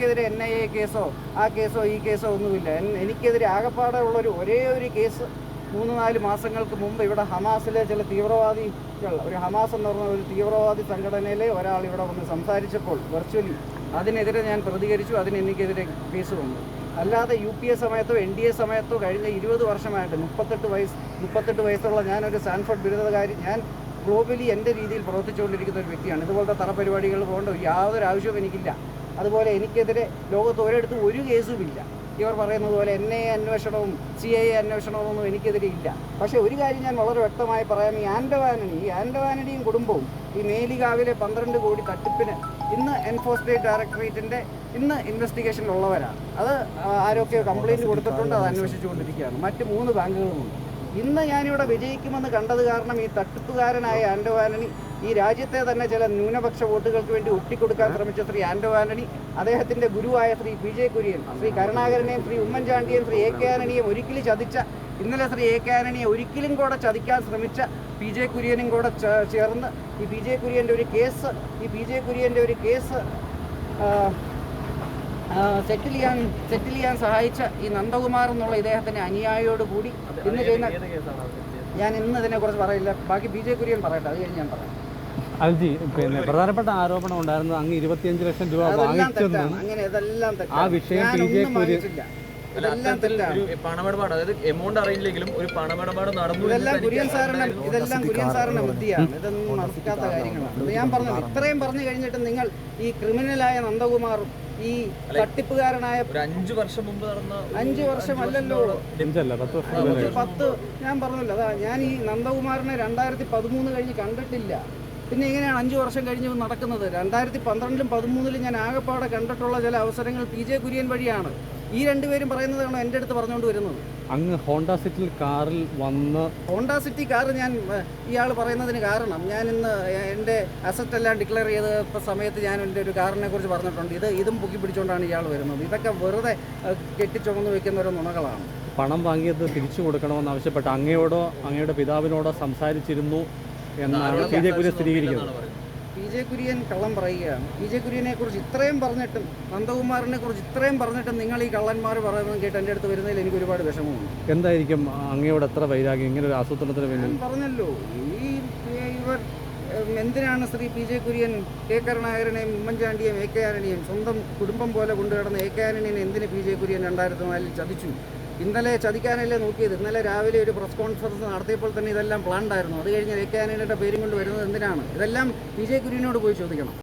എനിക്കെതിരെ N I A കേസോ ആ കേസോ ഈ കേസോ ഒന്നുമില്ല. എനിക്കെതിരെ ആകപ്പാടെ ഉള്ളൊരു ഒരേ ഒരു കേസ് മൂന്ന് നാല് മാസങ്ങൾക്ക് മുമ്പ് ഇവിടെ ഹമാസിലെ ചില തീവ്രവാദികൾ ഒരു ഹമാസ് എന്ന് പറഞ്ഞ ഒരു തീവ്രവാദി സംഘടനയിലെ ഒരാൾ ഇവിടെ വന്ന് സംസാരിച്ചപ്പോൾ വെർച്വലി അതിനെതിരെ ഞാൻ പ്രതികരിച്ചു അതിന് എനിക്കെതിരെ കേസ് വന്നു. അല്ലാതെ യു പി എ സമയത്തോ എൻ ഡി എ സമയത്തോ കഴിഞ്ഞ ഇരുപത് വർഷമായിട്ട് മുപ്പത്തെട്ട് വയസ്സ് മുപ്പത്തെട്ട് വയസ്സുള്ള ഞാനൊരു സാൻഫോർഡ് ബിരുദകാരി ഞാൻ ഗ്ലോബലി എന്റെ രീതിയിൽ പ്രവർത്തിച്ചുകൊണ്ടിരിക്കുന്ന ഒരു വ്യക്തിയാണ്. ഇതുപോലത്തെ തറപരിപാടികൾ പോകേണ്ട ഒരു യാതൊരു ആവശ്യവും എനിക്കില്ല. അതുപോലെ എനിക്കെതിരെ ലോകത്ത് ഒരിടത്ത് ഒരു കേസുമില്ല ഇവർ പറയുന്നത് പോലെ എൻ എ അന്വേഷണവും സി ഐ അന്വേഷണവും എനിക്കെതിരെ ഇല്ല. പക്ഷേ ഒരു കാര്യം ഞാൻ വളരെ വ്യക്തമായി പറയാം. ഈ ആൻഡവാനണി ഈ ആൻഡവാനണിയും കുടുംബവും ഈ മേലികാവിലെ പന്ത്രണ്ട് കോടി തട്ടിപ്പിന് ഇന്ന് എൻഫോഴ്സ്മെന്റ് ഡയറക്ടറേറ്റിന്റെ ഇന്ന് ഇൻവെസ്റ്റിഗേഷനിലുള്ളവരാണ് അത് ആരൊക്കെ കംപ്ലൈന്റ് കൊടുത്തിട്ടുണ്ട് അത് അന്വേഷിച്ചുകൊണ്ടിരിക്കുകയാണ്. മറ്റ് മൂന്ന് ബാങ്കുകളുമുണ്ട്. ഇന്ന് ഞാനിവിടെ വിജയിക്കുമെന്ന് കണ്ടത് കാരണം ഈ തട്ടിപ്പുകാരനായ ആൻഡോ ആന്റണി. ഈ രാജ്യത്തെ തന്നെ ചില ന്യൂനപക്ഷ വോട്ടുകൾക്ക് വേണ്ടി ഒട്ടിക്കൊടുക്കാൻ ശ്രമിച്ച ശ്രീ ആൻഡോ ആന്റണി അദ്ദേഹത്തിന്റെ ഗുരുവായ ശ്രീ പി ജെ കുര്യൻ ശ്രീ കരുണാകരനെയും ശ്രീ ഉമ്മൻചാണ്ടിയെയും ശ്രീ എ കെ ആന്റണിയെയും ഒരിക്കലും ചതിച്ച ഇന്നലെ ശ്രീ എ കെ ആന്റണിയെ ഒരിക്കലും കൂടെ ചതിക്കാൻ ശ്രമിച്ച പി ജെ കുര്യനും കൂടെ ചേർന്ന് ഈ പി ജെ കുര്യന്റെ ഒരു കേസ് ഈ പി ജെ കുര്യന്റെ ഒരു കേസ് സെറ്റിൽ ചെയ്യാൻ സെറ്റിൽ ചെയ്യാൻ സഹായിച്ച ഈ നന്ദകുമാർ എന്നുള്ള ഇദ്ദേഹത്തിന്റെ അനുയായിയോട് കൂടി ഇന്ന് ചെയ്യുന്ന ഞാൻ ഇന്ന് ഇതിനെക്കുറിച്ച് പറയില്ല. ബാക്കി ബി ജെ കുര്യൻ പറയട്ടെ അത് കഴിഞ്ഞ് ഞാൻ പറയാം. അൽജി പിന്നെ പ്രധാനപ്പെട്ട ആരോപണം ഉണ്ടായിരുന്നത് അങ്ങ് ഇരുപത്തിയഞ്ച് ലക്ഷം രൂപ അതെല്ലാം വാങ്ങിച്ചെന്നും അങ്ങനെ ഇതെല്ലാം ആ വിഷയം ബി ജെ കുര്യൻ ഒരു പണമിടപാട് അതായത് എമൗണ്ട് അറിയില്ലെങ്കിലും ഒരു പണമിടപാട് നടന്നു ഇതെല്ലാം കുര്യൻ സാറിന്റെ ഇതെല്ലാം കുര്യൻ സാറിന്റെ ബുദ്ധിയാണ്. ഇതൊന്നും നടക്കാത്ത കാര്യങ്ങളാണ്. ഞാൻ പറഞ്ഞു ഇത്രയും പറഞ്ഞു കഴിഞ്ഞിട്ട് നിങ്ങൾ ഈ ക്രിമിനലായ നന്ദകുമാറും ഈ തട്ടിപ്പുകാരനായ ഒരു അഞ്ചു വർഷം മുമ്പ് നടന്ന അഞ്ചു വർഷം അല്ലല്ലോ. പത്ത് ഞാൻ പറഞ്ഞല്ലോ അതാ ഞാൻ ഈ നന്ദകുമാറിനെ രണ്ടായിരത്തി പതിമൂന്ന് കഴിഞ്ഞ് കണ്ടിട്ടില്ല. പിന്നെ എങ്ങനെയാണ് അഞ്ച് വർഷം കഴിഞ്ഞ് നടക്കുന്നത്? രണ്ടായിരത്തി പന്ത്രണ്ടിലും പതിമൂന്നിലും ഞാൻ ആകെപ്പാടെ കണ്ടിട്ടുള്ള ചില അവസരങ്ങൾ പി ജെ കുര്യൻ വഴിയാണ്. ഈ രണ്ടുപേരും പറയുന്നതാണ് എന്റെ അടുത്ത് പറഞ്ഞുകൊണ്ട് വരുന്നത്. അങ്ങ് ഹോണ്ട സിറ്റിൽ കാറിൽ വന്ന് ഹോണ്ട സിറ്റി കാർ ഞാൻ ഇയാൾ പറയുന്നതിന് കാരണം ഞാൻ ഇന്ന് എന്റെ അസറ്റ് എല്ലാം ഡിക്ലെയർ ചെയ്ത സമയത്ത് ഞാൻ എന്റെ ഒരു കാറിനെ കുറിച്ച് പറഞ്ഞിട്ടുണ്ട്. ഇത് ഇതും പൊക്കി പിടിച്ചുകൊണ്ടാണ് ഇയാൾ വരുന്നത്. ഇതൊക്കെ വെറുതെ കെട്ടിച്ചുമന്ന് വെക്കുന്ന ഒരു നുണകളാണ്. പണം വാങ്ങിയത് തിരിച്ചു കൊടുക്കണമെന്ന് ആവശ്യപ്പെട്ട് അങ്ങയോടോ അങ്ങയുടെ പിതാവിനോടോ സംസാരിച്ചിരുന്നു. എന്നാണ് പി ജെ കുര്യൻ സ്ഥിരീകരിക്കുന്നത്. പി ജെ കുര്യൻ കള്ളം പറയുകയാണ്. പി ജെ കുര്യനെ കുറിച്ച് ഇത്രയും പറഞ്ഞിട്ടും നന്ദകുമാറിനെ കുറിച്ച് ഇത്രയും പറഞ്ഞിട്ടും നിങ്ങൾ ഈ കള്ളന്മാർ പറയുന്നത് കേട്ട് എന്റെ അടുത്ത് വരുന്നതിൽ എനിക്ക് ഒരുപാട് വിഷമമുണ്ട്. എന്തായിരിക്കും അങ്ങയോട് എത്ര വൈരാഗ്യം? ഇങ്ങനെ ഒരു ആസൂത്രണത്തിന് ഞാൻ പറഞ്ഞല്ലോ ഈ ഇവർ എന്തിനാണ് Shri P J Kurian K കരുണാകരനെയും ഉമ്മൻചാണ്ടിയെയും എ കെ ആരണിയും സ്വന്തം കുടുംബം പോലെ കൊണ്ടുനടന്ന എ കെ ആരണിനെ എന്തിന് പി ജെ കുര്യൻ രണ്ടായിരത്തി നാലിൽ ചതിച്ചു? ഇന്നലെ ചതിക്കാനല്ലേ നോക്കിയത്? ഇന്നലെ രാവിലെ ഒരു പ്രസ് കോൺഫറൻസ് നടത്തിയപ്പോൾ തന്നെ ഇതെല്ലാം പ്ലാൻഡ് ആയിരുന്നു. അത് കഴിഞ്ഞ് എ പേരും കൊണ്ട് വരുന്നത് എന്തിനാണ്? ഇതെല്ലാം ജെ കുര്യനോട് പോയി ചോദിക്കണം.